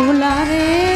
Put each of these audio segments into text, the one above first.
মাওলা রে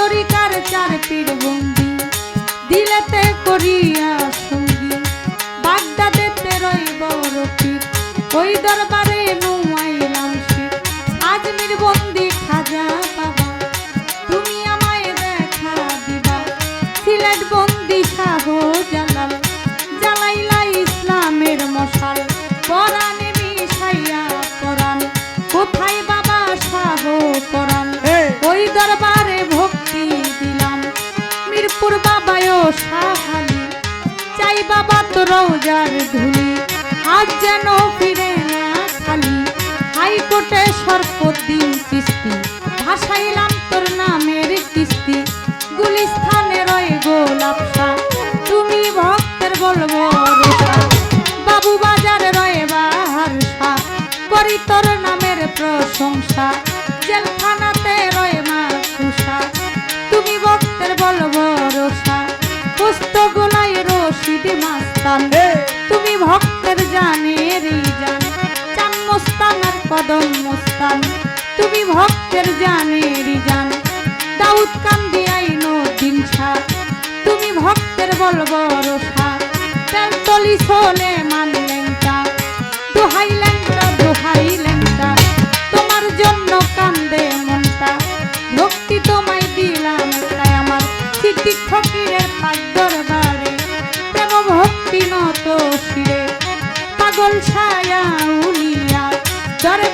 তরিকার চার পীর বন্দি দিলেতে করিয়া সঙ্গী। বাগদাদেতে রইব রফিক, ওই দরবারে নুমাইলাম শিখ আজমির বন্দি খাজা বাবা, তুমি আমায় দেখা দিবা। সিলেট বন্দি সাগর রোজার ধুলি, আজ যেন ফিরে না খালি। হাইকোর্টে সরপতি কিস্তি ভাসাইলাম তোর নামের কিস্তি। গুলিস্থানে রয়ে গোলাপ তুমি ভক্তের বলব বাবু বাজার রয়ে বাহার সা করি তোর নামের প্রশংসা। জেল ভক্তের জানের জান। দাউদ কান্দি আইন দিন তুমি ভক্তের বলব রসা তেল তলি সোলে মান লেংটা দোহাই লেংটা দোহাই লেংটা তোমার জন্য কান্দে মনটা ভক্তি তোমায় দিলাম তাই আমার সিদ্দিক ফকিরের পাদ্যর বাড়ে প্রেম ভক্তি নত শিরে। পাগল ছায়া উলিয়া দরে